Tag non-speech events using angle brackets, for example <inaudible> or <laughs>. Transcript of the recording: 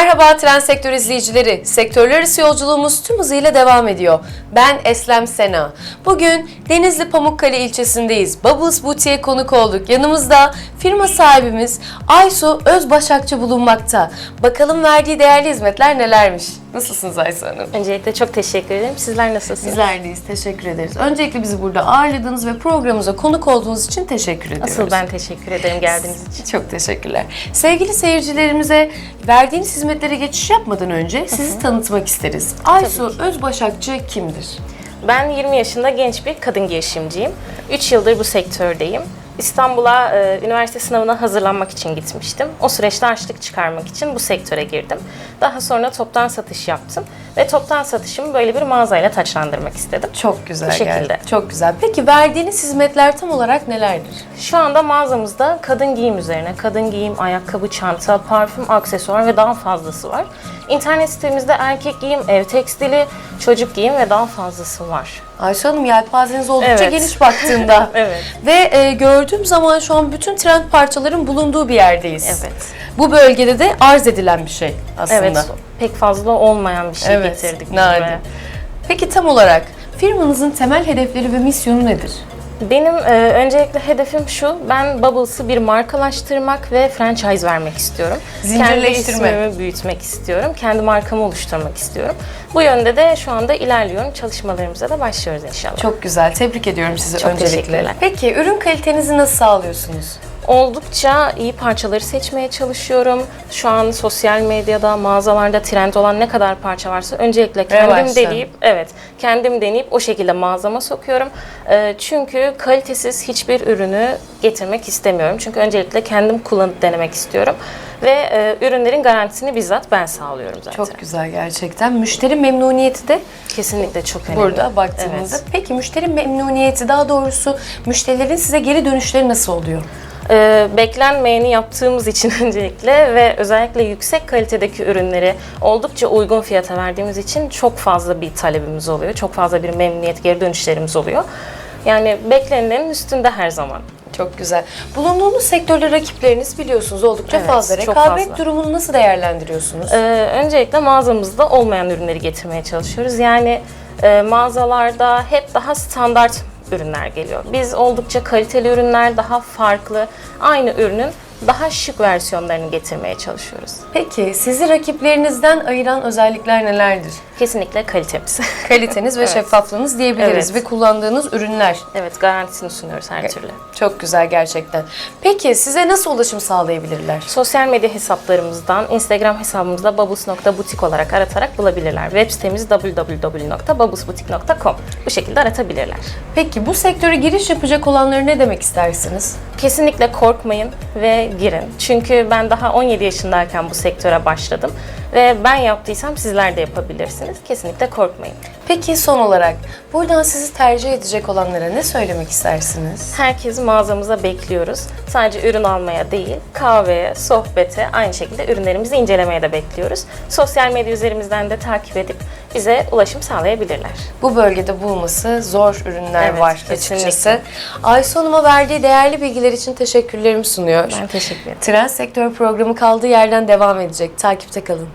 Merhaba tren sektör izleyicileri. Sektörler arası yolculuğumuz tüm hızıyla devam ediyor. Ben Eslem Sena. Bugün Denizli Pamukkale ilçesindeyiz. Bubbles Boutique'e konuk olduk. Yanımızda firma sahibimiz Aysu Özbaşakçı bulunmakta. Bakalım verdiği değerli hizmetler nelermiş? Nasılsınız Aysu Hanım? Öncelikle çok teşekkür ederim. Sizler nasılsınız? Bizler deyiz. Teşekkür ederiz. Öncelikle bizi burada ağırladığınız ve programımıza konuk olduğunuz için teşekkür ediyoruz. Asıl ben teşekkür ederim geldiğiniz için. Çok teşekkürler. Sevgili seyircilerimize verdiğiniz hizmetlere geçiş yapmadan önce sizi tanıtmak isteriz. Aysu Özbaşakçı kimdir? Ben 20 yaşında genç bir kadın girişimciyim. 3 yıldır bu sektördeyim. İstanbul'a e, üniversite sınavına hazırlanmak için gitmiştim. O süreçte harçlık çıkarmak için bu sektöre girdim. Daha sonra toptan satış yaptım ve toptan satışımı böyle bir mağazayla taçlandırmak istedim. Çok güzel Bu şekilde. geldi. Çok güzel. Peki verdiğiniz hizmetler tam olarak nelerdir? Şu anda mağazamızda kadın giyim üzerine, kadın giyim, ayakkabı, çanta, parfüm, aksesuar ve daha fazlası var. İnternet sitemizde erkek giyim, ev tekstili, çocuk giyim ve daha fazlası var. Aysu Hanım yelpazeniz oldukça Evet. geniş baktığında. <laughs> Evet. Ve e, gördüğüm zaman şu an bütün trend parçaların bulunduğu bir yerdeyiz. Evet. Bu bölgede de arz edilen bir şey aslında. Evet, pek fazla olmayan bir şey getirdik biz buraya. Peki tam olarak firmanızın temel hedefleri ve misyonu nedir? Benim e, öncelikle hedefim şu, ben Bubbles'ı bir markalaştırmak ve franchise vermek istiyorum. Zincirleştirme. Kendi ismimi büyütmek istiyorum, kendi markamı oluşturmak istiyorum. Bu yönde de şu anda ilerliyorum, çalışmalarımıza da başlıyoruz inşallah. Çok güzel. Tebrik ediyorum sizi Çok öncelikle. Peki ürün kalitenizi nasıl sağlıyorsunuz? Oldukça iyi parçaları seçmeye çalışıyorum. Şu an sosyal medyada, mağazalarda trend olan ne kadar parça varsa öncelikle kendim Revaçta. deneyip, evet, kendim deneyip o şekilde mağazama sokuyorum. Ee, çünkü kalitesiz hiçbir ürünü getirmek istemiyorum. Çünkü öncelikle kendim kullanıp denemek istiyorum. Ve e, ürünlerin garantisini bizzat ben sağlıyorum zaten. Çok güzel gerçekten. Müşteri memnuniyeti de Kesinlikle çok önemli. burada baktığımızda. Evet. Peki müşteri memnuniyeti daha doğrusu müşterilerin size geri dönüşleri nasıl oluyor? Ee, beklenmeyeni yaptığımız için <laughs> öncelikle ve özellikle yüksek kalitedeki ürünleri oldukça uygun fiyata verdiğimiz için çok fazla bir talebimiz oluyor. Çok fazla bir memnuniyet geri dönüşlerimiz oluyor. Yani beklenenin üstünde her zaman. Çok güzel. Bulunduğunuz sektörde rakipleriniz biliyorsunuz oldukça Evet, fazla. Rekabet fazla. durumunu nasıl değerlendiriyorsunuz? Ee, öncelikle mağazamızda olmayan ürünleri getirmeye çalışıyoruz. Yani e, mağazalarda hep daha standart ürünler geliyor. Biz oldukça kaliteli ürünler, daha farklı, aynı ürünün daha şık versiyonlarını getirmeye çalışıyoruz. Peki sizi rakiplerinizden ayıran özellikler nelerdir? Kesinlikle kalitemiz. <laughs> Kaliteniz ve şeffaflığınız diyebiliriz Evet. ve kullandığınız ürünler. evet, garantisini sunuyoruz her türlü. Çok güzel gerçekten. Peki size nasıl ulaşım sağlayabilirler? Sosyal medya hesaplarımızdan, Instagram hesabımızda bubbles.butik olarak aratarak bulabilirler. Web sitemiz www.bubblesbutik.com. Bu şekilde aratabilirler. Peki bu sektöre giriş yapacak olanlara ne demek istersiniz? Kesinlikle korkmayın ve girin. Çünkü ben daha 17 yaşındayken bu sektöre başladım. Ve ben yaptıysam sizler de yapabilirsiniz. Kesinlikle korkmayın. Peki son olarak buradan sizi tercih edecek olanlara ne söylemek istersiniz? Herkes mağazamıza bekliyoruz. Sadece ürün almaya değil, kahveye, sohbete, aynı şekilde ürünlerimizi incelemeye de bekliyoruz. Sosyal medya üzerimizden de takip edip bize ulaşım sağlayabilirler. Bu bölgede bulması zor ürünler Evet, var kesinlikle. açıkçası. Aysu Hanım'a verdiği değerli bilgiler için teşekkürlerimi sunuyor. Ben teşekkür ederim. Trend Sektör programı kaldığı yerden devam edecek. Takipte kalın.